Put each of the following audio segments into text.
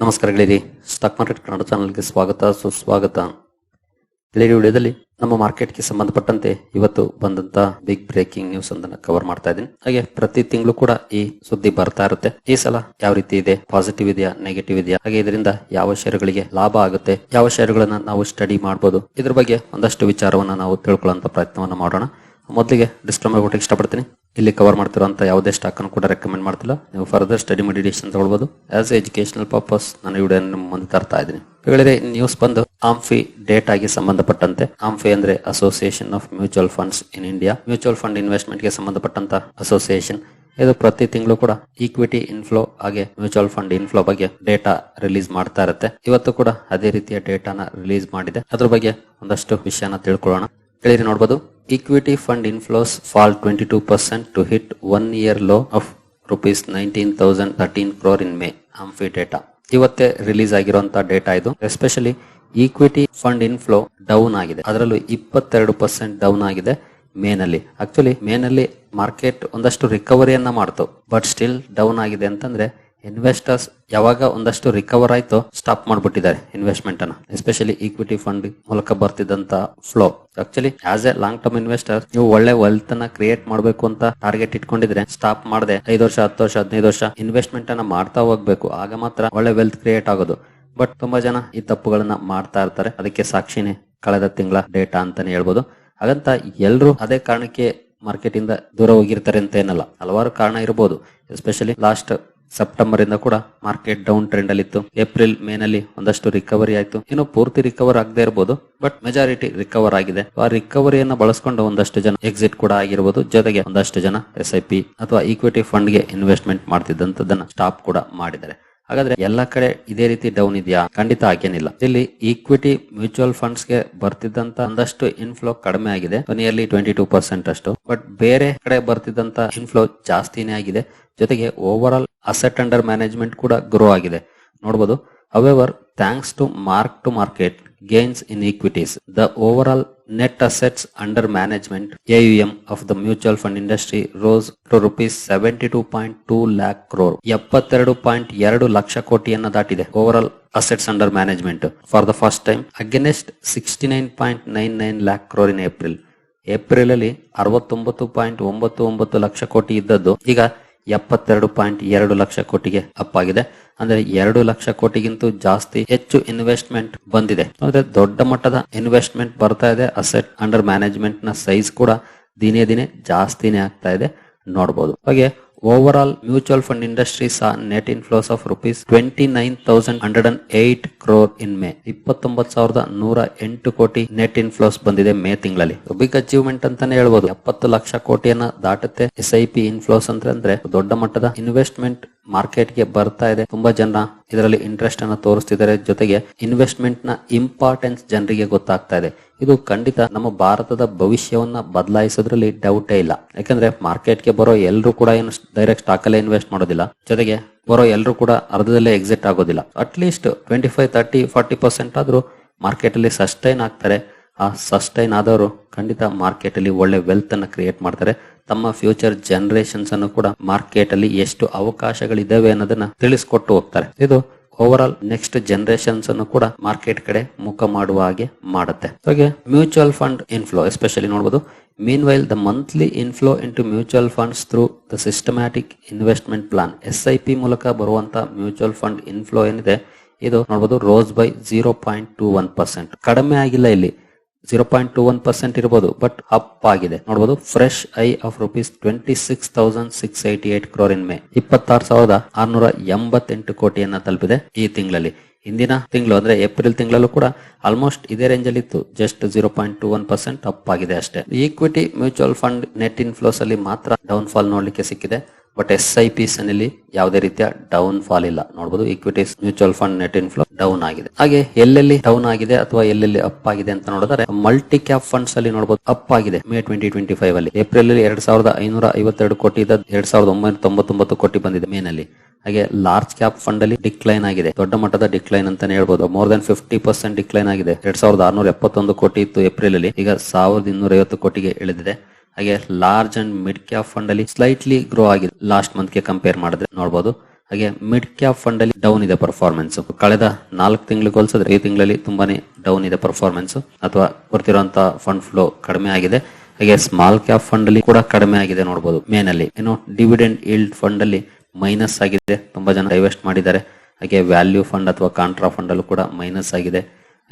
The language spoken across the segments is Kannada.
ನಮಸ್ಕಾರಗಳಿರಿ ಸ್ಟಾಕ್ ಮಾರ್ಕೆಟ್ ಕನ್ನಡ ಚಾನಲ್ಗೆ ಸ್ವಾಗತ, ಸುಸ್ವಾಗತ. ಗೆಳೆಯರಿ, ವಿಡಿಯೋದಲ್ಲಿ ನಮ್ಮ ಮಾರ್ಕೆಟ್ಗೆ ಸಂಬಂಧಪಟ್ಟಂತೆ ಇವತ್ತು ಬಂದಂತ ಬಿಗ್ ಬ್ರೇಕಿಂಗ್ ನ್ಯೂಸ್ ಒಂದನ್ನು ಕವರ್ ಮಾಡ್ತಾ ಇದ್ದೀನಿ. ಹಾಗೆ ಪ್ರತಿ ತಿಂಗಳು ಕೂಡ ಈ ಸುದ್ದಿ ಬರ್ತಾ ಇರುತ್ತೆ. ಈ ಸಲ ಯಾವ ರೀತಿ ಇದೆ? ಪಾಸಿಟಿವ್ ಇದೆಯಾ? ನೆಗೆಟಿವ್ ಇದೆಯಾ? ಹಾಗೆ ಇದರಿಂದ ಯಾವ ಷೇರುಗಳಿಗೆ ಲಾಭ ಆಗುತ್ತೆ? ಯಾವ ಷೇರುಗಳನ್ನ ನಾವು ಸ್ಟಡಿ ಮಾಡಬಹುದು ಇದ್ರ ಬಗ್ಗೆ ಒಂದಷ್ಟು ವಿಚಾರವನ್ನ ನಾವು ತಿಳ್ಕೊಳ್ಳುವಂತ ಪ್ರಯತ್ನವನ್ನು ಮಾಡೋಣ. ಮೊದಲಿಗೆ ಡಿಸ್ಕ್ಲೈಮರ್ ಕೊಟ್ಟಿಗೆ ಇಷ್ಟಪಡ್ತೀನಿ. ಇಲ್ಲಿ ಕವರ್ ಮಾಡ್ತಿರುವಂತ ಯಾವುದೇ ಸ್ಟಾಕ್ ಅನ್ನು ಕೂಡ ರೆಕಮೆಂಡ್ ಮಾಡ್ತಿಲ್ಲ. ನೀವು ಫರ್ದರ್ ಸ್ಟಡಿ ಮೆಡಿಟೇಷನ್ ತಗೊಳ್ಬಹುದು ಆಸ್ ಎಜುಕೇಶನಲ್ ಪರ್ಪಸ್ ನಾನು ವಿಡಿಯೋ ಮುಂದೆ ತರ್ತಾ ಇದ್ದೀನಿ. ಹೇಳಿದ್ರೆ ನ್ಯೂಸ್ ಬಂದು ಆಂಫಿ ಆಗಿ ಸಂಬಂಧಪಟ್ಟಂತೆ ಆಂಫಿ ಅಂದ್ರೆ association of mutual funds in India mutual fund ಇನ್ವೆಸ್ಟ್ಮೆಂಟ್ಗೆ ಸಂಬಂಧಪಟ್ಟಂತ ಅಸೋಸಿಯೇಷನ್ ಇದು ಪ್ರತಿ ತಿಂಗಳು ಕೂಡ ಈಕ್ವಿಟಿ ಇನ್ಫ್ಲೋ ಹಾಗೆ ಮ್ಯೂಚುವಲ್ ಫಂಡ್ ಇನ್ಫ್ಲೋ ಬಗ್ಗೆ ಡೇಟಾ ರಿಲೀಸ್ ಮಾಡ್ತಾ ಇರುತ್ತೆ. ಇವತ್ತು ಕೂಡ ಅದೇ ರೀತಿಯ ಡೇಟಾನ ರಿಲೀಸ್ ಮಾಡಿದೆ. ಅದ್ರ ಬಗ್ಗೆ ಒಂದಷ್ಟು ವಿಷಯನ ತಿಳ್ಕೊಳ್ಳೋಣ. ಕೇಳಿರಿ ನೋಡಬಹುದು equity fund inflows fall twenty two percent to hit one year low of rupees nineteen thousand thirteen crore in May AMFI data ಇವತ್ತೇ ರಿಲೀಸ್ ಆಗಿರುವಂತಹ ಡೇಟಾ ಇದು. Especially equity fund inflow down ಆಗಿದೆ. ಅದರಲ್ಲೂ ಇಪ್ಪತ್ತೆರಡು ಪರ್ಸೆಂಟ್ ಡೌನ್ ಆಗಿದೆ ಮೇನಲ್ಲಿ. ಆಕ್ಚುಲಿ ಮೇನಲ್ಲಿ ಮಾರ್ಕೆಟ್ ಒಂದಷ್ಟು ರಿಕವರಿಯನ್ನ ಮಾಡ್ತು. ಬಟ್ ಸ್ಟಿಲ್ ಡೌನ್ ಆಗಿದೆ ಅಂತಂದ್ರೆ ಇನ್ವೆಸ್ಟರ್ಸ್ ಯಾವಾಗ ಒಂದಷ್ಟು ರಿಕವರ್ ಆಯ್ತು ಸ್ಟಾಪ್ ಮಾಡ್ಬಿಟ್ಟಿದ್ದಾರೆ ಇನ್ವೆಸ್ಟ್ಮೆಂಟ್ ಅನ್ನ. ಎಸ್ಪೆಷಲಿ ಈಕ್ವಿಟಿ ಫಂಡ್ ಮೂಲಕ ಬರ್ತಿದ್ದಂತ flow actually as a long term investor ನೀವು ಒಳ್ಳೆ ವೆಲ್ತ್ ಅನ್ನ ಕ್ರಿಯೇಟ್ ಮಾಡಬೇಕು ಅಂತ ಟಾರ್ಗೆಟ್ ಇಟ್ಕೊಂಡಿದ್ರೆ ಸ್ಟಾಪ್ ಮಾಡದೆ ಐದು ವರ್ಷ, ಹತ್ತು ವರ್ಷ, ಹದಿನೈದು ವರ್ಷ ಇನ್ವೆಸ್ಟ್ಮೆಂಟ್ ಅನ್ನ ಮಾಡ್ತಾ ಹೋಗ್ಬೇಕು. ಆಗ ಮಾತ್ರ ಒಳ್ಳೆ ವೆಲ್ತ್ ಕ್ರಿಯೇಟ್ ಆಗೋದು. ಬಟ್ ತುಂಬಾ ಜನ ಈ ತಪ್ಪುಗಳನ್ನ ಮಾಡ್ತಾ ಇರ್ತಾರೆ. ಅದಕ್ಕೆ ಸಾಕ್ಷಿನೇ ಕಳೆದ ತಿಂಗಳ ಡೇಟಾ ಅಂತಾನೆ ಹೇಳ್ಬೋದು. ಹಾಗಂತ ಎಲ್ರು ಅದೇ ಕಾರಣಕ್ಕೆ ಮಾರ್ಕೆಟ್ ಇಂದ ದೂರ ಹೋಗಿರ್ತಾರೆ ಅಂತ ಏನಲ್ಲ. ಹಲವಾರು ಕಾರಣ ಇರಬಹುದು ಎಸ್ಪೆಷಲಿ ಲಾಸ್ಟ್ ಸೆಪ್ಟೆಂಬರ್ ಇಂದ ಕೂಡ ಮಾರ್ಕೆಟ್ ಡೌನ್ ಟ್ರೆಂಡ್ ಅಲ್ಲಿ ಇತ್ತು. ಏಪ್ರಿಲ್ ಮೇ ನಲ್ಲಿ ಒಂದಷ್ಟು ರಿಕವರಿ ಆಯ್ತು. ಇನ್ನು ಪೂರ್ತಿ ರಿಕವರ್ ಆಗದೆ ಇರಬಹುದು ಬಟ್ ಮೆಜಾರಿಟಿ ರಿಕವರ್ ಆಗಿದೆ. ಆ ರಿಕವರಿಯನ್ನು ಬಳಸ್ಕೊಂಡು ಒಂದಷ್ಟು ಜನ ಎಕ್ಸಿಟ್ ಕೂಡ ಆಗಿರಬಹುದು ಜೊತೆಗೆ ಒಂದಷ್ಟು ಜನ ಎಸ್ ಐ ಪಿ ಅಥವಾ ಈಕ್ವಿಟಿ ಫಂಡ್ಗೆ ಇನ್ವೆಸ್ಟ್ಮೆಂಟ್ ಮಾಡ್ತಿದ್ದಂತದನ್ನ ಸ್ಟಾಪ್ ಕೂಡ ಮಾಡಿದ್ದಾರೆ. ಹಾಗಾದ್ರೆ ಎಲ್ಲ ಕಡೆ ಇದೇ ರೀತಿ ಡೌನ್ ಇದೆಯಾ? ಖಂಡಿತ ಹಾಗೇನಿಲ್ಲ. ಇಲ್ಲಿ ಈಕ್ವಿಟಿ ಮ್ಯೂಚುವಲ್ ಫಂಡ್ಸ್ಗೆ ಬರ್ತಿದ್ದಂತ ಒಂದಷ್ಟು ಇನ್ಫ್ಲೋ ಕಡಿಮೆ ಆಗಿದೆ. ನಿಯರ್ಲಿ ಟ್ವೆಂಟಿ ಟೂ ಪರ್ಸೆಂಟ್ ಅಷ್ಟು. ಬಟ್ ಬೇರೆ ಕಡೆ ಬರ್ತಿದ್ದಂತ ಇನ್ಫ್ಲೋ ಜಾಸ್ತಿನೇ ಆಗಿದೆ. ಜೊತೆಗೆ overall asset under management ಕೂಡ ಗ್ರೋ ಆಗಿದೆ. ನೋಡಬಹುದು however thanks to mark to market gains in equities the overall net assets under management AUM of the mutual fund industry rose to rupees seventy two point two lakh crore ಎಪ್ಪತ್ತೆರಡು ಪಾಯಿಂಟ್ ಎರಡು ಲಕ್ಷ ಕೋಟಿಯನ್ನು ದಾಟಿದೆ overall assets under management for the first time against sixty nine point nine nine lakh crore in April April ಅಲ್ಲಿ ಅರವತ್ತೊಂಬತ್ತು ಪಾಯಿಂಟ್ ಒಂಬತ್ತು ಒಂಬತ್ತು ಲಕ್ಷ ಕೋಟಿ ಇದ್ದದ್ದು. ಈಗ ಎಪ್ಪತ್ತೆರಡು ಪಾಯಿಂಟ್ ಎರಡು ಲಕ್ಷ ಕೋಟಿಗೆ ಅಪ್ ಆಗಿದೆ. ಅಂದ್ರೆ ಎರಡು ಲಕ್ಷ ಕೋಟಿಗಿಂತ ಜಾಸ್ತಿ ಹೆಚ್ಚು ಇನ್ವೆಸ್ಟ್ಮೆಂಟ್ ಬಂದಿದೆ. ಅಂದ್ರೆ ದೊಡ್ಡ ಮಟ್ಟದ ಇನ್ವೆಸ್ಟ್ಮೆಂಟ್ ಬರ್ತಾ ಇದೆ. ಅಸೆಟ್ ಅಂಡರ್ ಮ್ಯಾನೇಜ್ಮೆಂಟ್ನ ಸೈಜ್ ಕೂಡ ದಿನೇ ದಿನೇ ಜಾಸ್ತಿನೇ ಆಗ್ತಾ ಇದೆ. ನೋಡಬಹುದು ಹಾಗೆ net inflows of rupees twenty nine thousand hundred and eight crore in May ಇಪ್ಪತ್ತೊಂಬತ್ತು ಸಾವಿರದ ನೂರ ಎಂಟು ಕೋಟಿ ನೆಟ್ ಇನ್ಫ್ಲೋಸ್ ಬಂದಿದೆ ಮೇ ತಿಂಗಳಲ್ಲಿ. ಬಿಗ್ ಅಚೀವ್ಮೆಂಟ್ ಅಂತಾನೆ ಹೇಳ್ಬೋದು. ಎಪ್ಪತ್ತು ಲಕ್ಷ ಕೋಟಿಯನ್ನ ದಾಟುತ್ತೆ ಎಸ್ ಐ ಪಿ ಇನ್ಫ್ಲೋಸ್ ಅಂದ್ರೆ ದೊಡ್ಡ ಮಟ್ಟದ ಇನ್ವೆಸ್ಟ್ಮೆಂಟ್ ಮಾರ್ಕೆಟ್ಗೆ ಬರ್ತಾ ಇದೆ. ತುಂಬಾ ಜನ ಇದರಲ್ಲಿ ಇಂಟ್ರೆಸ್ಟ್ ಅನ್ನ ತೋರಿಸ್ತಿದ್ದಾರೆ. ಜೊತೆಗೆ ಇನ್ವೆಸ್ಟ್ಮೆಂಟ್ನ ಇಂಪಾರ್ಟೆನ್ಸ್ ಜನರಿಗೆ ಗೊತ್ತಾಗ್ತಾ ಇದೆ. ಇದು ಖಂಡಿತ ನಮ್ಮ ಭಾರತದ ಭವಿಷ್ಯವನ್ನ ಬದಲಾಯಿಸೋದ್ರಲ್ಲಿ ಡೌಟೇ ಇಲ್ಲ. ಯಾಕಂದ್ರೆ ಮಾರ್ಕೆಟ್ಗೆ ಬರೋ ಎಲ್ಲರೂ ಕೂಡ ಏನು ಡೈರೆಕ್ಟ್ ಸ್ಟಾಕ್ ಅಲ್ಲೇ ಇನ್ವೆಸ್ಟ್ ಮಾಡೋದಿಲ್ಲ. ಜೊತೆಗೆ ಬರೋ ಎಲ್ಲರೂ ಕೂಡ ಅರ್ಧದಲ್ಲೇ ಎಕ್ಸಿಟ್ ಆಗೋದಿಲ್ಲ. At least twenty five thirty forty percent ಆದ್ರೂ ಮಾರ್ಕೆಟ್ ಅಲ್ಲಿ ಸಸ್ಟೈನ್ ಆಗ್ತಾರೆ. ಆ ಸಸ್ಟೈನ್ ಆದವರು ಖಂಡಿತ ಮಾರ್ಕೆಟ್ ಅಲ್ಲಿ ಒಳ್ಳೆ ವೆಲ್ತ್ ಅನ್ನ ಕ್ರಿಯೇಟ್ ಮಾಡ್ತಾರೆ. ತಮ್ಮ ಫ್ಯೂಚರ್ ಜನರೇಷನ್ಸ್ ಅನ್ನು ಕೂಡ ಮಾರ್ಕೆಟ್ ಅಲ್ಲಿ ಎಷ್ಟು ಅವಕಾಶಗಳಿದಾವೆ ಅನ್ನೋದನ್ನ ತಿಳಿಸ್ಕೊಟ್ಟು ಹೋಗ್ತಾರೆ. ಇದು ಓವರ್ ಆಲ್ ನೆಕ್ಸ್ಟ್ ಜನರೇಷನ್ಸ್ ಅನ್ನು ಕೂಡ ಮಾರ್ಕೆಟ್ ಕಡೆ ಮುಖ ಮಾಡುವ ಹಾಗೆ ಮಾಡುತ್ತೆ. ಹಾಗೆ ಮ್ಯೂಚುವಲ್ ಫಂಡ್ ಇನ್ಫ್ಲೋ ಎಸ್ಪೆಷಲಿ ನೋಡಬಹುದು meanwhile the monthly inflow into mutual funds through the systematic investment plan S I P ಮೂಲಕ ಬರುವಂತ ಮ್ಯೂಚುವಲ್ ಫಂಡ್ ಇನ್ಫ್ಲೋ ಏನಿದೆ, ಇದು ನೋಡಬಹುದು rose by zero point two one percent ಕಡಿಮೆ ಆಗಿಲ್ಲ ಇಲ್ಲಿ. Zero point two one percent ಇರಬಹುದು ಬಟ್ ಅಪ್ ಆಗಿದೆ. ನೋಡಬಹುದು fresh high of rupees twenty six thousand six eighty eight crore in May ಇಪ್ಪತ್ತಾರು ಸಾವಿರದ ಆರ್ನೂರ ಎಂಬತ್ತೆಂಟು ಕೋಟಿಯನ್ನ ತಲುಪಿದೆ ಈ ತಿಂಗಳಲ್ಲಿ. ಹಿಂದಿನ ತಿಂಗಳು ಅಂದ್ರೆ ಏಪ್ರಿಲ್ ತಿಂಗಳಲ್ಲೂ ಕೂಡ ಆಲ್ಮೋಸ್ಟ್ ಇದೇ ರೇಂಜ್ ಅಲ್ಲಿ ಇತ್ತು just zero point two one percent up ಆಗಿದೆ ಅಷ್ಟೇ. Equity mutual fund net inflows ಅಲ್ಲಿ ಮಾತ್ರ ಡೌನ್ ಫಾಲ್ ನೋಡ್ಲಿಕ್ಕೆ ಸಿಕ್ಕಿದೆ. ಬಟ್ ಎಸ್ ಐ ಪಿ ನಲ್ಲಿ ಯಾವುದೇ ರೀತಿಯ ಡೌನ್ ಫಾಲ್ ಇಲ್ಲ. ನೋಡಬಹುದು equities mutual fund net inflow down ಆಗಿದೆ. ಹಾಗೆ ಎಲ್ಲೆಲ್ಲಿ ಡೌನ್ ಆಗಿದೆ ಅಥವಾ ಎಲ್ಲೆಲ್ಲಿ ಅಪ್ ಆಗಿದೆ ಅಂತ ನೋಡಿದ್ರೆ ಮಲ್ಟಿ ಕ್ಯಾಪ್ ಫಂಡ್ಸ್ ಅಲ್ಲಿ ನೋಡಬಹುದು ಅಪ್ ಆಗಿದೆ. ಮೇ ಟ್ವೆಂಟಿ ಟ್ವೆಂಟಿ ಫೈವ್ ಅಲ್ಲಿ. ಏಪ್ರಿಲ್ ಅಲ್ಲಿ ಎರಡ್ ಸಾವಿರದ ಐನೂರ ಐವತ್ತೆರಡು ಕೋಟಿ ಇದ್ದ ಎರಡ್ ಸಾವಿರದ ಒಂಬೈನೂರ ತೊಂಬತ್ತೊಂಬತ್ತು ಕೋಟಿ ಬಂದಿದೆ ಮೇನಲ್ಲಿ ಹಾಗೆ ಲಾರ್ಜ್ ಕ್ಯಾಪ್ ಫಂಡ್ ಅಲ್ಲಿ ಡಿಕ್ಲೈನ್ ಆಗಿದೆ. ದೊಡ್ಡ ಮಟ್ಟದ ಡಿಕ್ಲೈನ್ ಅಂತಾನೆ ಹೇಳ್ಬೋದು. More than fifty percent decline ಆಗಿದೆ. ಎರಡ್ ಸಾವಿರದ ಆರ್ನೂರ ಎಪ್ಪತ್ತೊಂದು ಕೋಟಿ ಇತ್ತು ಏಪ್ರಿಲ್ ಅಲ್ಲಿ. ಈಗ ಸಾವಿರದ ಇನ್ನೂರ ಐವತ್ತು ಕೋಟಿಗೆ ಇಳಿದಿದೆ. ಹಾಗೆ large and mid cap fund ಅಲ್ಲಿ ಸ್ಲೈಟ್ಲಿ ಗ್ರೋ ಆಗಿದೆ. ಲಾಸ್ಟ್ ಮಂತ್ಗೆ ಕಂಪೇರ್ ಮಾಡಿದ್ರೆ ನೋಡಬಹುದು ಹಾಗೆ ಮಿಡ್ ಕ್ಯಾಪ್ ಫಂಡ್ ಅಲ್ಲಿ ಡೌನ್ ಇದೆ ಪರ್ಫಾರ್ಮೆನ್ಸ್ ಕಳೆದ ನಾಲ್ಕು ತಿಂಗಳಿಗೆ ಹೋಲಿಸಿದ್ರೆ ಈ ತಿಂಗಳಲ್ಲಿ ತುಂಬಾನೇ ಡೌನ್ ಇದೆ ಪರ್ಫಾರ್ಮೆನ್ಸ್ ಅಥವಾ ಬರ್ತಿರುವಂತಹ ಫಂಡ್ ಫ್ಲೋ ಕಡಿಮೆ ಆಗಿದೆ. ಹಾಗೆ ಸ್ಮಾಲ್ ಕ್ಯಾಪ್ ಫಂಡ್ ಅಲ್ಲಿ ಕೂಡ ಕಡಿಮೆ ಆಗಿದೆ ನೋಡಬಹುದು ಮೇನ್ ಅಲ್ಲಿ ಏನೋ ಡಿವಿಡೆಂಡ್ ಇಲ್ಡ್ ಫಂಡ್ ಅಲ್ಲಿ ಮೈನಸ್ ಆಗಿದೆ. ತುಂಬಾ ಜನ ಡೈವೆಸ್ಟ್ ಮಾಡಿದ್ದಾರೆ. ಹಾಗೆ ವ್ಯಾಲ್ಯೂ ಫಂಡ್ ಅಥವಾ ಕಾಂಟ್ರಾ ಫಂಡ್ ಅಲ್ಲೂ ಕೂಡ ಮೈನಸ್ ಆಗಿದೆ.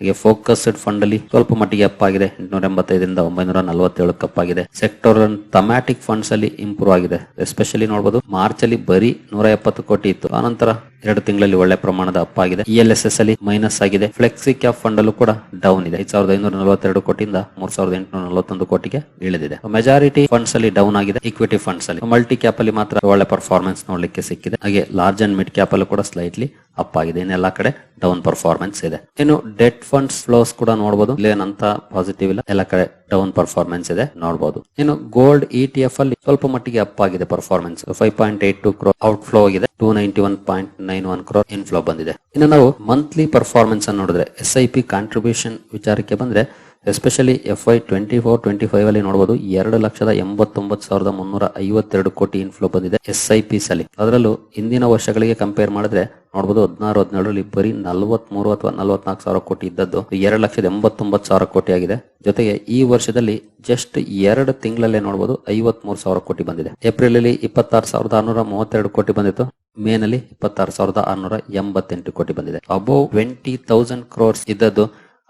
ಹಾಗೆ ಫೋಕಸ್ಡ್ ಫಂಡ್ ಅಲ್ಲಿ ಸ್ವಲ್ಪ ಮಟ್ಟಿಗೆ ಅಪ್ ಆಗಿದೆ. ಎಂಟುನೂರ ಎಂಬತ್ತೈದರಿಂದ ಒಂಬೈನೂರ ನಲವತ್ತೇಳು ಕಪ್ ಆಗಿದೆ. ಸೆಕ್ಟರ್ ಥಮ್ಯಾಟಿಕ್ ಫಂಡ್ಸ್ ಅಲ್ಲಿ ಇಂಪ್ರೂವ್ ಆಗಿದೆ. ಎಸ್ಪೆಷಲಿ ನೋಡಬಹುದು ಮಾರ್ಚ್ ಅಲ್ಲಿ ಬರೀ ನೂರ ಎಪ್ಪತ್ತು ಕೋಟಿ ಇತ್ತು. ಆನಂತರ ಎರಡು ತಿಂಗಳಲ್ಲಿ ಒಳ್ಳೆ ಪ್ರಮಾಣದ ಅಪ್ ಆಗಿದೆ. ಇ ಎಲ್ ಎಸ್ ಎಸ್ ಅಲ್ಲಿ ಮೈನಸ್ ಆಗಿದೆ. ಫ್ಲೆಕ್ಸಿ ಕ್ಯಾಪ್ ಫಂಡ್ ಅಲ್ಲೂ ಕೂಡ ಡೌನ್ ಇದೆ. ಐದು ಸಾವಿರದ ಐನೂರ ನಲವತ್ತೆರಡು ಕೋಟಿಯಿಂದ ಮೂರ್ ಸಾವಿರದ ಎಂಟುನೂರ ನಲವತ್ತೊಂದು ಕೋಟಿಗೆ ಇಳಿದಿದೆ. ಮೆಜಾರಿಟಿ ಫಂಡ್ಸ್ ಅಲ್ಲಿ ಡೌನ್ ಆಗಿದೆ. ಇಕ್ವಿಟಿ ಫಂಡ್ಸ್ ಅಲ್ಲಿ. ಮಲ್ಟಿ ಕ್ಯಾಪ್ ಅಲ್ಲಿ ಮಾತ್ರ ಒಳ್ಳೆ ಪರ್ಫಾರ್ಮೆನ್ಸ್ ನೋಡ್ಲಿಕ್ಕೆ ಸಿಕ್ಕಿದೆ. ಹಾಗೆ ಲಾರ್ಜ್ ಅಂಡ್ ಮಿಡ್ ಕ್ಯಾಪ್ ಅಲ್ಲೂ ಕೂಡ ಸ್ಲೈಟ್ಲಿ ಅಪ್ ಆಗಿದೆ ಇನ್ನೆಲ್ಲ ಕಡೆ ಡೌನ್ ಪರ್ಫಾರ್ಮೆನ್ಸ್ ಇದೆ. ಇನ್ನು ಡೆಟ್ ಫಂಡ್ಸ್ ಫ್ಲೋಸ್ ಕೂಡ ನೋಡಬಹುದು ಇಲ್ಲೇನಂತ ಪಾಸಿಟಿವ್ ಇಲ್ಲ. ಎಲ್ಲ ಕಡೆ ಡೌನ್ ಪರ್ಫಾರ್ಮೆನ್ಸ್ ಇದೆ ನೋಡಬಹುದು ಇನ್ನು ಗೋಲ್ಡ್ ಇ ಎಫ್ ಅಲ್ಲಿ ಸ್ವಲ್ಪ ಮಟ್ಟಿಗೆ ಅಪ್ ಆಗಿದೆ performance five point eight two crore out flow ಆಗಿದೆ. Two ninety one point nine one crore in flow ಬಂದಿದೆ. ಇನ್ನು ನಾವು ಮಂತ್ಲಿ ಪರ್ಫಾರ್ಮೆನ್ಸ್ ಅನ್ನು ನೋಡಿದ್ರೆ ಎಸ್ ಐ ಪಿ ಕಾಂಟ್ರಿಬ್ಯೂಷನ್ ವಿಚಾರಕ್ಕೆ ಬಂದ್ರೆ especially F I twenty four twenty five ಅಲ್ಲಿ ನೋಡಬಹುದು ಎರಡು ಲಕ್ಷದ ಎಂಬತ್ತೊಂಬತ್ತು ಸಾವಿರದ ಮುನ್ನೂರ ಐವತ್ತೆರಡು ಕೋಟಿ ಇನ್ಫ್ಲೋ ಬಂದಿದೆ ಎಸ್ ಐ ಪಿಸ್ ಅಲ್ಲಿ ಅದರಲ್ಲೂ ಹಿಂದಿನ ವರ್ಷಗಳಿಗೆ ಕಂಪೇರ್ ಮಾಡಿದ್ರೆ ನೋಡಬಹುದು ಹದಿನಾರು, ಹದಿನೇಳರಲ್ಲಿ ಬರೀ ನಲವತ್ಮೂರು ಅಥವಾ ನಲವತ್ನಾಲ್ಕು ಸಾವಿರ ಕೋಟಿ ಇದ್ದದ್ದು ಎರಡು ಲಕ್ಷದ ಎಂಬತ್ತೊಂಬತ್ತು ಸಾವಿರ ಕೋಟಿ ಆಗಿದೆ. ಜೊತೆಗೆ ಈ ವರ್ಷದಲ್ಲಿ ಜಸ್ಟ್ ಎರಡು ತಿಂಗಳಲ್ಲೇ ನೋಡಬಹುದು ಐವತ್ಮೂರು ಸಾವಿರ ಕೋಟಿ ಬಂದಿದೆ. ಏಪ್ರಿಲ್ ಅಲ್ಲಿ ಇಪ್ಪತ್ತಾರು ಸಾವಿರದ ಆರ್ನೂರ ಮೂವತ್ತೆರಡು ಕೋಟಿ ಬಂದಿತ್ತು. ಮೇ ನಲ್ಲಿ ಇಪ್ಪತ್ತಾರು ಸಾವಿರದ ಆರ್ನೂರ ಎಂಬತ್ತೆಂಟು ಕೋಟಿ ಬಂದಿದೆ. ಅಬೌವ್ ಟ್ವೆಂಟಿ ತೌಸಂಡ್ ಕ್ರೋರ್ಸ್ ಇದ್ದದ್ದು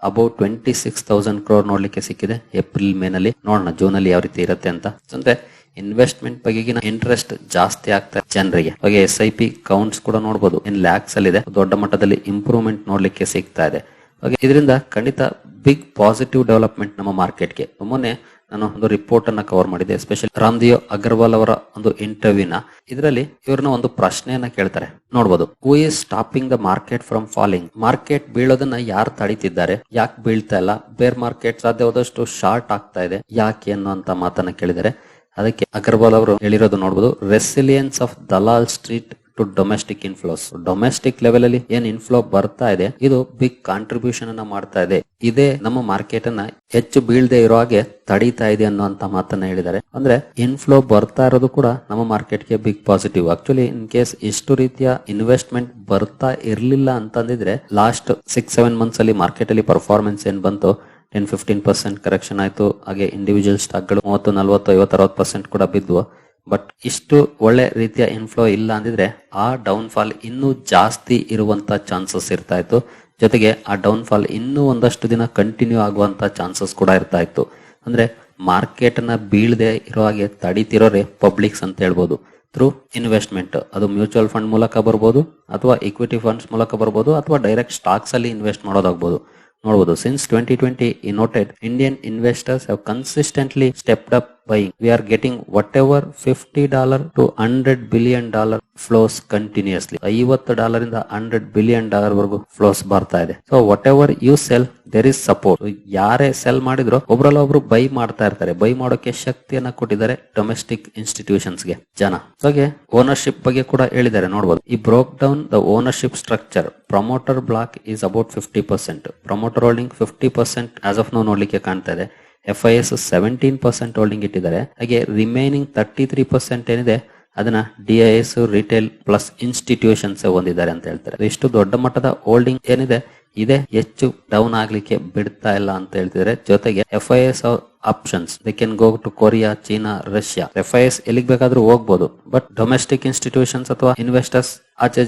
above twenty six thousand crore ನೋಡ್ಲಿಕ್ಕೆ ಸಿಕ್ಕಿದೆ ಏಪ್ರಿಲ್ ಮೇ ನಲ್ಲಿ ನೋಡೋಣ ಜೂನ್ ಅಲ್ಲಿ ಯಾವ ರೀತಿ ಇರುತ್ತೆ ಅಂತ. ಅಂದ್ರೆ ಇನ್ವೆಸ್ಟ್ಮೆಂಟ್ ಬಗೆಗಿನ ಇಂಟ್ರೆಸ್ಟ್ ಜಾಸ್ತಿ ಆಗ್ತಾ ಜನರಿಗೆ. ಹಾಗೆ ಎಸ್ ಐ ಪಿ ಕೌಂಟ್ಸ್ ಕೂಡ ನೋಡಬಹುದು ಇನ್ ಲ್ಯಾಕ್ಸ್ ಅಲ್ಲಿ ಇದೆ ದೊಡ್ಡ ಮಟ್ಟದಲ್ಲಿ ಇಂಪ್ರೂವ್ಮೆಂಟ್ ನೋಡ್ಲಿಕ್ಕೆ ಸಿಗ್ತಾ ಇದೆ. ಹಾಗೆ ಇದರಿಂದ ಖಂಡಿತ ಬಿಗ್ ಪಾಸಿಟಿವ್ ಡೆವಲಪ್ಮೆಂಟ್ ನಮ್ಮ ಮಾರ್ಕೆಟ್ಗೆ ಮೊನ್ನೆ ನಾನು ಒಂದು ರಿಪೋರ್ಟ್ ಅನ್ನ ಕವರ್ ಮಾಡಿದೆ ಎಸ್ಪೆಷಲಿ ರಾಮ್ದಿಯೋ ಅಗರ್ವಾಲ್ ಅವರ ಒಂದು ಇಂಟರ್ವ್ಯೂನ ಇದರಲ್ಲಿ ಇವ್ರನ್ನ ಒಂದು ಪ್ರಶ್ನೆಯನ್ನ ಕೇಳ್ತಾರೆ. ನೋಡಬಹುದು who is stopping the market from falling market ಬೀಳೋದನ್ನ ಯಾರು ತಡೀತಿದ್ದಾರೆ? ಯಾಕೆ ಬೀಳ್ತಾ ಇಲ್ಲ? ಬೇರ್ ಮಾರ್ಕೆಟ್ ಸಾಧ್ಯವಾದಷ್ಟು ಶಾರ್ಟ್ ಆಗ್ತಾ ಇದೆ. ಯಾಕೆ ಅನ್ನುವಂತ ಮಾತನ್ನ ಕೇಳಿದರೆ ಅದಕ್ಕೆ ಅಗರ್ವಾಲ್ ಅವರು ಹೇಳಿರೋದು ನೋಡಬಹುದು resilience of Dalal Street to domestic inflows domestic level ಅಲ್ಲಿ ಏನ್ ಇನ್ಫ್ಲೋ ಬರ್ತಾ ಇದೆ, ಇದು ಬಿಗ್ ಕಾಂಟ್ರಿಬ್ಯೂಷನ್ ಅನ್ನ ಮಾಡ್ತಾ ಇದೆ. ಇದೇ ನಮ್ಮ ಮಾರ್ಕೆಟ್ ಅನ್ನ ಹೆಚ್ಚು ಬೀಳದೆ ಇರೋ ಹಾಗೆ ತಡೀತಾ ಇದೆ ಅನ್ನುವಂತ ಮಾತನ್ನ ಹೇಳಿದ್ದಾರೆ. ಅಂದ್ರೆ ಇನ್ಫ್ಲೋ ಬರ್ತಾ ಇರೋದು ಕೂಡ ನಮ್ಮ ಮಾರ್ಕೆಟ್ಗೆ big positive actually in case ಇಷ್ಟು ರೀತಿಯ ಇನ್ವೆಸ್ಟ್ಮೆಂಟ್ ಬರ್ತಾ ಇರ್ಲಿಲ್ಲ ಅಂತಂದಿದ್ರೆ ಲಾಸ್ಟ್ ಸಿಕ್ಸ್ ಸೆವೆನ್ ಮಂತ್ಸ್ ಅಲ್ಲಿ ಮಾರ್ಕೆಟ್ ಅಲ್ಲಿ ಪರ್ಫಾರ್ಮೆನ್ಸ್ ಏನ್ ಬಂತು? ಟೆನ್ ಫಿಫ್ಟೀನ್ ಪರ್ಸೆಂಟ್ ಕರೆಕ್ಷನ್ ಆಯ್ತು. ಹಾಗೆ ಇಂಡಿವಿಜುವಲ್ ಸ್ಟಾಕ್ಗಳು ಮೂವತ್ತು, ನಲವತ್ತು, ಐವತ್ತು, ಅರವತ್ತು ಪರ್ಸೆಂಟ್ ಕೂಡ ಬಿದ್ವು. ಬಟ್ ಇಷ್ಟು ಒಳ್ಳೆ ರೀತಿಯ ಇನ್ಫ್ಲೋ ಇಲ್ಲ ಅಂದಿದ್ರೆ ಆ ಡೌನ್ ಫಾಲ್ ಇನ್ನೂ ಜಾಸ್ತಿ ಇರುವಂತ ಚಾನ್ಸಸ್ ಇರ್ತಾ ಇತ್ತು. ಜೊತೆಗೆ ಆ ಡೌನ್ ಫಾಲ್ ಇನ್ನೂ ಒಂದಷ್ಟು ದಿನ ಕಂಟಿನ್ಯೂ ಆಗುವಂತ ಚಾನ್ಸಸ್ ಕೂಡ ಇರ್ತಾ ಇತ್ತು. ಅಂದ್ರೆ ಮಾರ್ಕೆಟ್ನ ಬೀಳದೆ ಇರೋ ಹಾಗೆ ತಡೀತಿರೋರೆ ಪಬ್ಲಿಕ್ಸ್ ಅಂತ ಹೇಳ್ಬೋದು. ಥ್ರೂ ಇನ್ವೆಸ್ಟ್ಮೆಂಟ್ ಅದು ಮ್ಯೂಚುವಲ್ ಫಂಡ್ ಮೂಲಕ ಬರ್ಬೋದು, ಅಥವಾ ಇಕ್ವಿಟಿ ಫಂಡ್ಸ್ ಮೂಲಕ ಬರ್ಬೋದು, ಅಥವಾ ಡೈರೆಕ್ಟ್ ಸ್ಟಾಕ್ಸ್ ಅಲ್ಲಿ ಇನ್ವೆಸ್ಟ್ ಮಾಡೋದಾಗ್ಬೋದು. ನೋಡಬಹುದು ಸಿನ್ಸ್ ಟ್ವೆಂಟಿ ಟ್ವೆಂಟಿ ಈ noted Indian investors have consistently stepped up buying we are getting whatever fifty dollar to hundred billion dollar flows continuously ಐವತ್ತು ಡಾಲರ್ ಇಂದ ಹಂಡ್ರೆಡ್ ಬಿಲಿಯನ್ ಡಾಲರ್ ವರೆಗೂ ಫ್ಲೋಸ್ ಬರ್ತಾ ಇದೆ. So whatever you sell there is support ಯಾರೇ ಸೆಲ್ ಮಾಡಿದ್ರು ಒಬ್ರಲ್ಲ ಒಬ್ರು ಬೈ ಮಾಡ್ತಾ ಇರ್ತಾರೆ. ಬೈ ಮಾಡೋಕೆ ಶಕ್ತಿಯನ್ನ ಕೊಟ್ಟಿದ್ದಾರೆ ಡೊಮೆಸ್ಟಿಕ್ ಇನ್ಸ್ಟಿಟ್ಯೂಷನ್ಸ್ಗೆ ಜನ. ಹಾಗೆ ಓನರ್ಶಿಪ್ ಬಗ್ಗೆ ಕೂಡ ಹೇಳಿದ್ದಾರೆ. ನೋಡಬಹುದು ಈ broke down the ownership structure promoter block is about fifty percent promoter holding fifty percent as of ನಾವು ನೋಡ್ಲಿಕ್ಕೆ ಕಾಣ್ತಾ ಇದೆ. F I S seventeen percent holding ಇಟ್ಟಿದ್ದಾರೆ. ಹಾಗೆ ರಿಮೈನಿಂಗ್ ತರ್ಟಿ ತ್ರೀ ಪರ್ಸೆಂಟ್ ಏನಿದೆ? ಅದನ್ನ D I S retail plus institutions ಹೊಂದಿದ್ದಾರೆ ಅಂತ ಹೇಳ್ತಾರೆ. ಇಷ್ಟು ದೊಡ್ಡ ಮಟ್ಟದ ಹೋಲ್ಡಿಂಗ್ ಏನಿದೆ, ಇದೆ ಹೆಚ್ಚು ಡೌನ್ ಆಗ್ಲಿಕ್ಕೆ ಬಿಡ್ತಾ ಇಲ್ಲ ಅಂತ ಹೇಳ್ತಿದ್ರೆ ಜೊತೆಗೆ F I S options, they can go to Korea, China, Russia. F I S ಎಲ್ಲಿಗೆ ಬೇಕಾದ್ರೂ ಹೋಗ್ಬೋದು, ಬಟ್ ಡೊಮೆಸ್ಟಿಕ್ ಇನ್ಸ್ಟಿಟ್ಯೂಷನ್ಸ್ ಅಥವಾ ಇನ್ವೆಸ್ಟರ್ಸ್ ಆಚೆ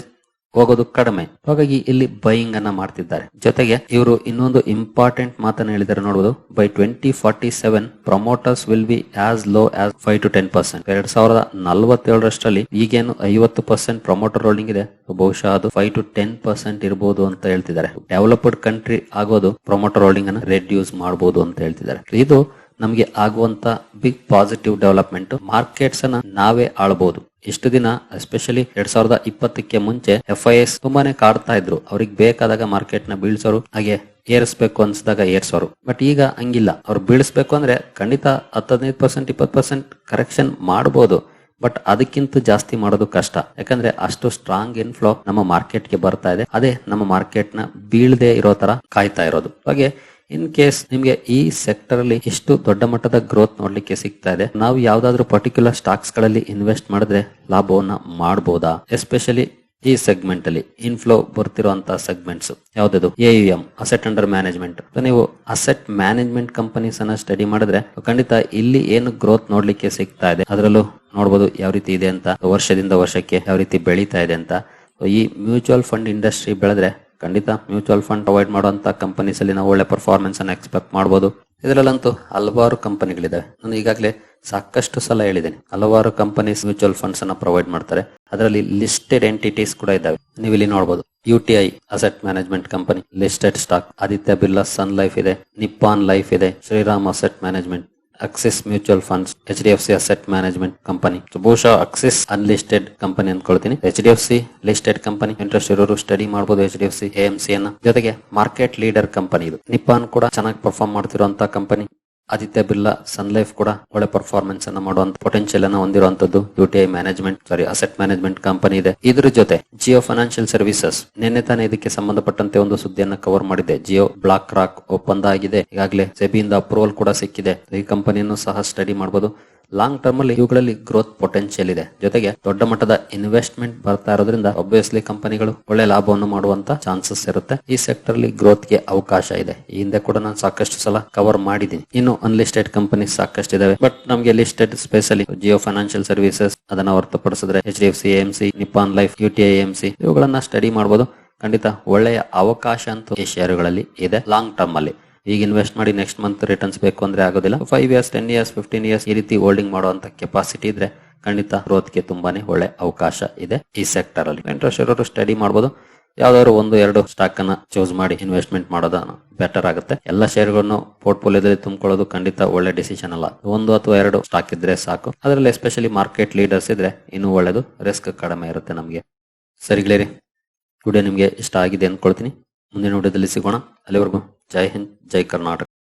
ಹೋಗೋದು ಕಡಿಮೆ. ಹಾಗಾಗಿ ಇಲ್ಲಿ ಬೈಯಿಂಗ್ ಅನ್ನ ಮಾಡ್ತಿದ್ದಾರೆ. ಜೊತೆಗೆ ಇವರು ಇನ್ನೊಂದು ಇಂಪಾರ್ಟೆಂಟ್ ಮಾತನ್ನ ಹೇಳಿದ್ದಾರೆ ನೋಡಬಹುದು by twenty forty seven promoters will be as low as five to ten percent ಎರಡ್ ಸಾವಿರದ ನಲವತ್ತೇಳರಷ್ಟರಲ್ಲಿ ಈಗೇನು ಐವತ್ತು ಪರ್ಸೆಂಟ್ ಪ್ರಮೋಟರ್ ಹೋಲ್ಡಿಂಗ್ ಇದೆ. ಬಹುಶಃ ಅದು ಫೈವ್ ಟು ಟೆನ್ ಪರ್ಸೆಂಟ್ ಇರಬಹುದು ಅಂತ ಹೇಳ್ತಿದ್ದಾರೆ. ಡೆವಲಪ್ಡ್ ಕಂಟ್ರಿ ಆಗೋದು ಪ್ರಮೋಟರ್ ಹೋಲ್ಡಿಂಗ್ ಅನ್ನ ರೆಡ್ಯೂಸ್ ಮಾಡಬಹುದು ಅಂತ ಹೇಳ್ತಿದ್ದಾರೆ. ಇದು ನಮಗೆ ಆಗುವಂತ ಬಿಗ್ ಪಾಸಿಟಿವ್ ಡೆವಲಪ್ಮೆಂಟ್ ಮಾರ್ಕೆಟ್ಸ್ ಅನ್ನ ನಾವೇ ಆಳ್ಬಹುದು ಇಷ್ಟು ದಿನ ಎಸ್ಪೆಷಲಿ ಎರಡ್ ಸಾವಿರದ ಇಪ್ಪತ್ತಕ್ಕೆ ಮುಂಚೆ ಎಫ್ ಐ ಎಸ್ ತುಂಬಾನೇ ಕಾಡ್ತಾ ಇದ್ರು. ಅವ್ರಿಗೆ ಬೇಕಾದಾಗ ಮಾರ್ಕೆಟ್ನ ಬೀಳ್ಸೋರು, ಹಾಗೆ ಏರಿಸಬೇಕು ಅನ್ಸಿದಾಗ ಏರ್ಸೋರು. ಬಟ್ ಈಗ ಹಂಗಿಲ್ಲ. ಅವ್ರು ಬೀಳಿಸ್ಬೇಕು ಅಂದ್ರೆ ಖಂಡಿತ ಹತ್ತದೈದು ಪರ್ಸೆಂಟ್ ಇಪ್ಪತ್ತು ಪರ್ಸೆಂಟ್ ಕರೆಕ್ಷನ್ ಮಾಡಬಹುದು ಬಟ್ ಅದಕ್ಕಿಂತ ಜಾಸ್ತಿ ಮಾಡೋದು ಕಷ್ಟ. ಯಾಕಂದ್ರೆ ಅಷ್ಟು ಸ್ಟ್ರಾಂಗ್ ಇನ್ಫ್ಲೋ ನಮ್ಮ ಮಾರ್ಕೆಟ್ಗೆ ಬರ್ತಾ ಇದೆ. ಅದೇ ನಮ್ಮ ಮಾರ್ಕೆಟ್ನ ಬೀಳದೆ ಇರೋ ತರ ಕಾಯ್ತಾ ಇರೋದು. ಹಾಗೆ ಇನ್ ಕೇಸ್ ನಿಮ್ಗೆ ಈ ಸೆಕ್ಟರ್ ಅಲ್ಲಿ ಎಷ್ಟು ದೊಡ್ಡ ಮಟ್ಟದ ಗ್ರೋತ್ ನೋಡ್ಲಿಕ್ಕೆ ಸಿಗ್ತಾ ಇದೆ, ನಾವು ಯಾವ್ದಾದ್ರು ಪರ್ಟಿಕ್ಯುಲರ್ ಸ್ಟಾಕ್ಸ್ಗಳಲ್ಲಿ ಇನ್ವೆಸ್ಟ್ ಮಾಡಿದ್ರೆ ಲಾಭವನ್ನ ಮಾಡಬಹುದಾ ಎಸ್ಪೆಷಲಿ ಈ ಸೆಗ್ಮೆಂಟ್ ಅಲ್ಲಿ ಇನ್ಫ್ಲೋ ಬರ್ತಿರುವಂತಹ ಸೆಗ್ಮೆಂಟ್ಸ್ ಯಾವ್ದು A M asset under management ನೀವು ಅಸೆಟ್ ಮ್ಯಾನೇಜ್ಮೆಂಟ್ ಕಂಪನೀಸ್ ಅನ್ನ ಸ್ಟಡಿ ಮಾಡಿದ್ರೆ ಖಂಡಿತ ಇಲ್ಲಿ ಏನು ಗ್ರೋತ್ ನೋಡ್ಲಿಕ್ಕೆ ಸಿಗ್ತಾ ಇದೆ, ಅದರಲ್ಲೂ ನೋಡಬಹುದು ಯಾವ ರೀತಿ ಇದೆ ಅಂತ, ವರ್ಷದಿಂದ ವರ್ಷಕ್ಕೆ ಯಾವ ರೀತಿ ಬೆಳೀತಾ ಇದೆ ಅಂತ. ಈ ಮ್ಯೂಚುವಲ್ ಫಂಡ್ ಇಂಡಸ್ಟ್ರಿ ಬೆಳೆದ್ರೆ ಖಂಡಿತ ಮ್ಯೂಚುವಲ್ ಫಂಡ್ ಪ್ರೊವೈಡ್ ಮಾಡುವಂತ ಕಂಪನೀಸ್ ಅಲ್ಲಿ ನಾವು ಒಳ್ಳೆ ಪರ್ಫಾರ್ಮೆನ್ಸ್ ಅನ್ನ ಎಕ್ಸ್ಪೆಕ್ಟ್ ಮಾಡಬಹುದು ಇದರಲ್ಲಂತೂ ಹಲವಾರು ಕಂಪನಿಗಳಿದಾವೆ ನಾನು ಈಗಾಗಲೇ ಸಾಕಷ್ಟು ಸಲ ಹೇಳಿದ್ದೇನೆ. ಹಲವಾರು ಕಂಪನೀಸ್ ಮ್ಯೂಚುವಲ್ ಫಂಡ್ಸ್ ಅನ್ನ ಪ್ರೊವೈಡ್ ಮಾಡ್ತಾರೆ. ಅದರಲ್ಲಿ ಲಿಸ್ಟೆಡ್ ಎಂಟಿಟೀಸ್ ಕೂಡ ಇದ್ದಾವೆ. ನೀವು ಇಲ್ಲಿ ನೋಡಬಹುದು U T asset management company listed stock Aditya Birla sun life ಇದೆ ನಿಪ್ಪಾನ್ ಲೈಫ್ ಇದೆ Shriram asset management Axis mutual funds H D F C asset management company ಬಹುಶಃ ಅಕ್ಸಿಸ್ ಅನ್ಲಿಸ್ಟೆಡ್ ಕಂಪನಿ ಅನ್ಕೊಳ್ತೀನಿ H D F C listed company interest ಇರೋರು ಸ್ಟಡಿ ಮಾಡಬಹುದು H D F C M C ಅನ್ನ. ಜೊತೆಗೆ ಮಾರ್ಕೆಟ್ ಲೀಡರ್ ಕಂಪನಿ ಇದು. ನಿಪ್ಪಾನ್ ಕೂಡ ಚೆನ್ನಾಗಿ perform ಮಾಡ್ತಿರುವಂತಹ company Aditya Birla Sun Life ಕೂಡ ಒಳ್ಳೆ ಪರ್ಫಾರ್ಮೆನ್ಸ್ ಅನ್ನ ಮಾಡುವಂತ ಪೊಟೆನ್ಶಿಯಲ್ ಅನ್ನ ಹೊಂದಿರುವಂತದ್ದು U T I management sorry asset management company ಇದೆ. ಇದ್ರ ಜೊತೆ ಜಿಯೋ ಫೈನಾನ್ಷಿಯಲ್ ಸರ್ವಿಸಸ್ ನಿನ್ನೆ ತಾನೇ ಇದಕ್ಕೆ ಸಂಬಂಧಪಟ್ಟಂತೆ ಒಂದು ಸುದ್ದಿಯನ್ನ ಕವರ್ ಮಾಡಿದೆ. ಜಿಯೋ ಬ್ಲಾಕ್ ರಾಕ್ ಒಪ್ಪಂದ ಆಗಿದೆ. ಈಗಾಗಲೇ ಸೆಬಿಯಿಂದ ಅಪ್ರೂವಲ್ ಕೂಡ ಸಿಕ್ಕಿದೆ. ಈ ಕಂಪನಿಯನ್ನು ಸಹ ಸ್ಟಡಿ ಮಾಡಬಹುದು ಲಾಂಗ್ ಟರ್ಮ್ ಅಲ್ಲಿ ಇವುಗಳಲ್ಲಿ ಗ್ರೋತ್ ಪೊಟೆನ್ಶಿಯಲ್ ಇದೆ. ಜೊತೆಗೆ ದೊಡ್ಡ ಮಟ್ಟದ ಇನ್ವೆಸ್ಟ್ಮೆಂಟ್ ಬರ್ತಾ ಇರೋದ್ರಿಂದ ಒಬ್ವಿಯಸ್ಲಿ ಕಂಪನಿಗಳು ಒಳ್ಳೆ ಲಾಭವನ್ನು ಮಾಡುವಂತ ಚಾನ್ಸಸ್ ಇರುತ್ತೆ. ಈ ಸೆಕ್ಟರ್ ಅಲ್ಲಿ ಗ್ರೋತ್ಗೆ ಅವಕಾಶ ಇದೆ. ಈ ಹಿಂದೆ ಕೂಡ ನಾನು ಸಾಕಷ್ಟು ಸಲ ಕವರ್ ಮಾಡಿದ್ದೀನಿ. ಇನ್ನು ಅನ್ಲಿಸ್ಟೆಡ್ ಕಂಪನಿ ಸಾಕಷ್ಟು ಇದಾವೆ. ಬಟ್ ನಮಗೆ listed specially Jio financial services ಅದನ್ನ ಹೊರತುಪಡಿಸಿದ್ರೆ H D F C M C Nippon Life U T M C ಇವುಗಳನ್ನ ಸ್ಟಡಿ ಮಾಡಬಹುದು ಖಂಡಿತ ಒಳ್ಳೆಯ ಅವಕಾಶ ಅಂತೂ ಈ ಶೇರುಗಳಲ್ಲಿ ಇದೆ. ಲಾಂಗ್ ಟರ್ಮ್ ಅಲ್ಲಿ. ಈಗ ಇನ್ವೆಸ್ಟ್ ಮಾಡಿ ನೆಕ್ಸ್ಟ್ ಮಂತ್ ರಿಟರ್ನ್ಸ್ ಬೇಕು ಅಂದ್ರೆ ಆಗೋದಿಲ್ಲ. Five years ten years fifteen years ಈ ರೀತಿ ಹೋಲ್ಡಿಂಗ್ ಮಾಡುವಂತ ಕೆಪಾಸಿಟಿ ಇದ್ರೆ ಖಂಡಿತ ಗ್ರೋತ್ಗೆ ತುಂಬಾನೇ ಒಳ್ಳೆ ಅವಕಾಶ ಇದೆ ಈ ಸೆಕ್ಟರ್ ಅಲ್ಲಿ. ಇಂಟ್ರೆಸ್ಟ್ ಇರೋರು ಸ್ಟಡಿ ಮಾಡಬಹುದು ಯಾವ್ದಾದ್ರು ಒಂದು, ಎರಡು ಸ್ಟಾಕ್ ಅನ್ನ ಚೂಸ್ ಮಾಡಿ ಇನ್ವೆಸ್ಟ್ಮೆಂಟ್ ಮಾಡೋದು ಬೆಟರ್ ಆಗುತ್ತೆ. ಎಲ್ಲ ಶೇರ್ಗಳನ್ನು ಪೋರ್ಟ್ಫೋಲಿಯೋದಲ್ಲಿ ತುಂಬಿಕೊಳ್ಳೋದು ಖಂಡಿತ ಒಳ್ಳೆ ಡಿಸಿಷನ್ ಅಲ್ಲ. ಒಂದು ಅಥವಾ ಎರಡು ಸ್ಟಾಕ್ ಇದ್ರೆ ಸಾಕು. ಅದರಲ್ಲಿ ಎಸ್ಪೆಷಲಿ ಮಾರ್ಕೆಟ್ ಲೀಡರ್ಸ್ ಇದ್ರೆ ಇನ್ನೂ ಒಳ್ಳೇದು. ರಿಸ್ಕ್ ಕಡಿಮೆ ಇರುತ್ತೆ ನಮಗೆ. ಸರಿಗಳೇರಿ ವಿಡಿಯೋ ನಿಮಗೆ ಇಷ್ಟ ಆಗಿದೆ ಅಂದ್ಕೊಳ್ತೀನಿ ಮುಂದಿನ ವಿಡಿಯೋದಲ್ಲಿ ಸಿಗೋಣ. ಅಲ್ಲಿವರೆಗೂ जय हिंद जय कर्नाटक।